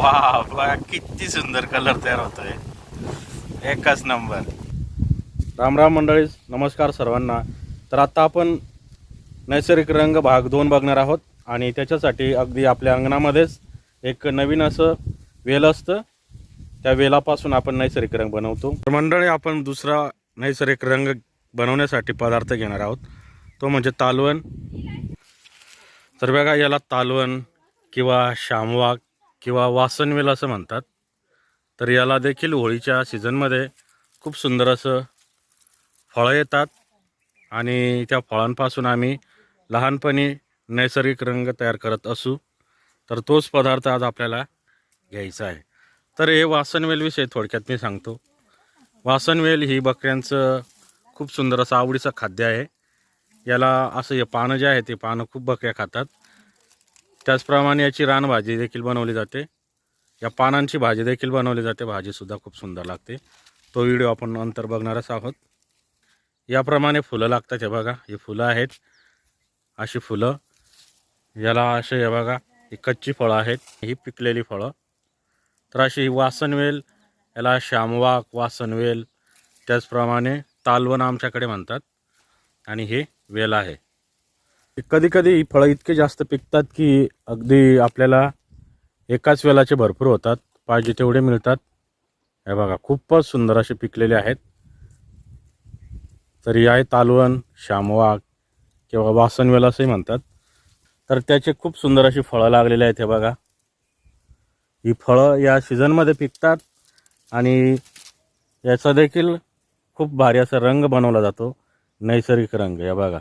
वा किती सुंदर कलर तयार होतोय. एकच नंबर राम राम मंडळी नमस्कार सर्वांना. तर आता आपण नैसर्गिक रंग भाग दोन बघणार आहोत आणि त्याच्यासाठी अगदी आपल्या अंगणामध्येच एक नवीन असं वेल असतं. त्या वेलापासून आपण नैसर्गिक रंग बनवतो. तर मंडळी आपण दुसरा नैसर्गिक रंग बनवण्यासाठी पदार्थ घेणार आहोत. तो म्हणजे तालवण. तर बघा याला तालवण किंवा शामवाक किंवा वासनवेल असं म्हणतात तर याला देखील होळीच्या सीझनमध्ये खूप सुंदर असं फळं येतात आणि त्या फळांपासून आम्ही लहानपणी नैसर्गिक रंग तयार करत असू तर तोच पदार्थ आज आपल्याला घ्यायचा आहे. तर हे वासनवेलविषयी थोडक्यात मी सांगतो. वासनवेल ही बकऱ्यांचं खूप सुंदर असं आवडीचं खाद्य आहे. याला असं हे पानं जे आहे ते पानं खूप बकऱ्या खातात. त्याचप्रमाणे याची रानभाजी देखील बनवली जाते. या पानांची भाजी देखील बनवली जाते. भाजीसुद्धा खूप सुंदर लागते. तो व्हिडिओ आपण नंतर बघणारच आहोत. याप्रमाणे फुलं लागतात हे बघा. ही फुलं आहेत. अशी फुलं. याला असे हे बघा. ही कच्ची फळं आहेत. ही पिकलेली फळं. तर अशी ही वासनवेल. याला श्यामवाक वासनवेल. त्याचप्रमाणे तालवण आमच्याकडे म्हणतात. आणि हे वेल आहे. कधी कधी ही फळं इतके जास्त पिकतात की अगदी आपल्याला एकाच वेलाचे भरपूर होतात पाहिजे तेवढे मिळतात. हे बघा खूपच सुंदर असे पिकलेले आहेत. तर ही आहे तालवण श्यामवाग किंवा वासनवेल असंही म्हणतात. तर त्याचे खूप सुंदर अशी फळं लागलेली आहेत हे बघा. ही फळं या सीझनमध्ये पिकतात आणि याचा देखील खूप भारी असा रंग बनवला जातो. नैसर्गिक रंग या बघा.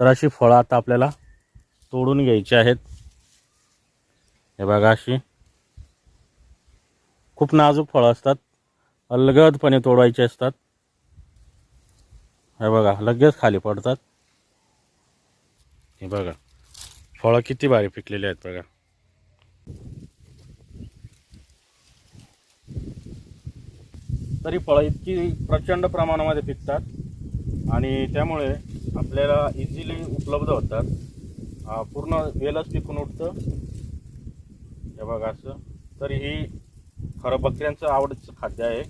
तर अशी फळं आता आपल्याला तोडून घ्यायची आहेत. हे बघा अशी. खूप नाजूक फळं असतात. अलगदपणे तोडवायची असतात. हे बघा लगेच खाली पडतात. हे बघा फळं किती भारी पिकलेली आहेत बघा. तरी फळं इतकी प्रचंड प्रमाणामध्ये पिकतात आणि त्यामुळे आपल्याला इझिली उपलब्ध होतात. पूर्ण वेलच पिकून उठतं. हे बघा असं. तर ही खरं बकऱ्यांचं आवडीचं खाद्य आहे.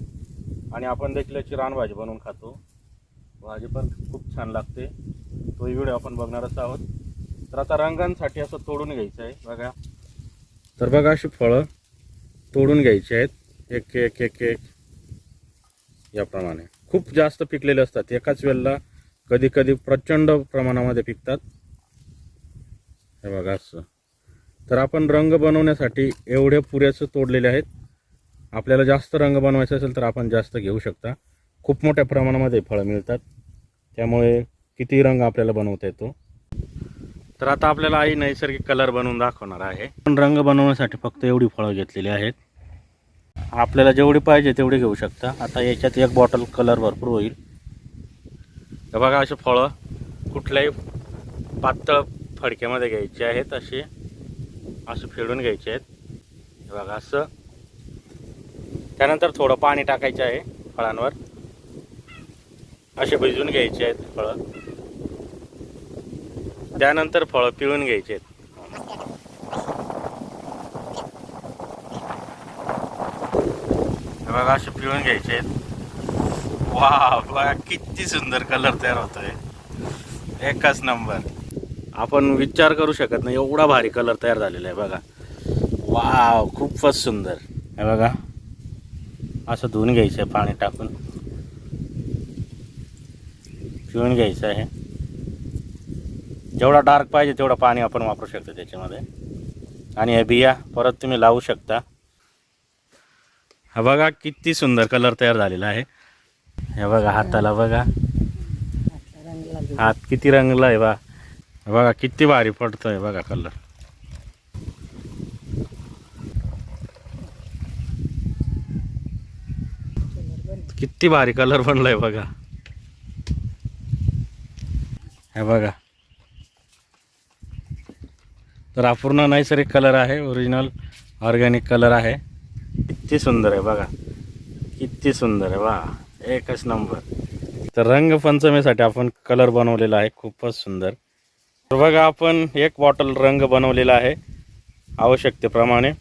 आणि आपण देखील याची रानभाजी बनवून खातो. भाजी पण खूप छान लागते. तो व्हिडिओ आपण बघणारच आहोत. तर आता रंगांसाठी असं तोडून घ्यायचं आहे. बघा. तर बघा अशी फळं तोडून घ्यायची आहेत. एक एक एक एक. याप्रमाणे. खूप जास्त पिकलेले असतात. एकाच वेळेला कधी कधी प्रचंड प्रमाणामध्ये पिकतात. हे बघा असं. तर आपण रंग बनवण्यासाठी एवढे पुरेसे तोडलेले आहेत. आपल्याला जास्त रंग बनवायचा असेल तर आपण जास्त घेऊ शकता. खूप मोठ्या प्रमाणामध्ये फळं मिळतात. त्यामुळे किती रंग आपल्याला बनवता येतो. तर आता आपल्याला आई नैसर्गिक कलर बनवून दाखवणार आहे. पण रंग बनवण्यासाठी फक्त एवढी फळं घेतलेली आहेत. आपल्याला जेवढी पाहिजे तेवढी घेऊ शकता. आता याच्यात एक बॉटल कलर भरपूर होईल. हे बघा अशी फळं कुठल्याही पातळ फडक्यामध्ये घ्यायची आहेत अशी असं फेडून घ्यायची आहेत. हे बघा असं. त्यानंतर थोडं पाणी टाकायचं आहे फळांवर. असे भिजवून घ्यायचे आहेत फळं. त्यानंतर फळं पिळून घ्यायचे आहेत. बघा असे पिळून घ्यायचे आहेत. वा बघा किती सुंदर कलर तयार होतोय. एकच नंबर आपण विचार करू शकत नाही एवढा भारी कलर तयार झालेला आहे बघा. वा खूपच सुंदर. हे बघा. असं धुवून घ्यायचं आहे पाणी टाकून. पिळून घ्यायचं आहे. जेवढा डार्क पाहिजे तेवढं पाणी आपण वापरू शकतो त्याच्यामध्ये. आणि हे बिया परत तुम्ही लावू शकता. हा बघा किती सुंदर कलर तयार झालेला आहे. हे बघा हाताला बघा. हात किती रंगला आहे बा बघा किती भारी पडतोय बघा कलर किती भारी कलर बनलाय बघा. हे बघा. तर हा पूर्ण नैसर्गिक कलर आहे ओरिजिनल ऑर्गॅनिक कलर आहे. किती सुंदर आहे बघा. किती सुंदर आहे वा. एकच नंबर. तर रंगपंचमीसाठी आपण कलर बनवलेला आहे खूपच सुंदर. तर बघा आपण एक बॉटल रंग बनवलेला आहे आवश्यकतेप्रमाणे.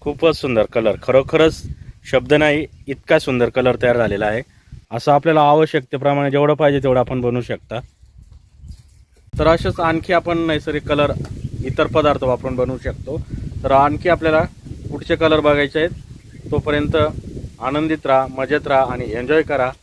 खूपच सुंदर कलर. खरोखरच शब्द नाही इतका सुंदर कलर तयार झालेला आहे. असं आपल्याला आवश्यकतेप्रमाणे जेवढं पाहिजे तेवढं आपण बनवू शकता. तर असेच आणखी आपण नैसर्गिक कलर इतर पदार्थ वापरून बनवू शकतो. तर आणखी आपल्याला पुढचे कलर बघायचे आहेत. तोपर्यंत आनंदित राहा मजेत राहा आणि एन्जॉय करा.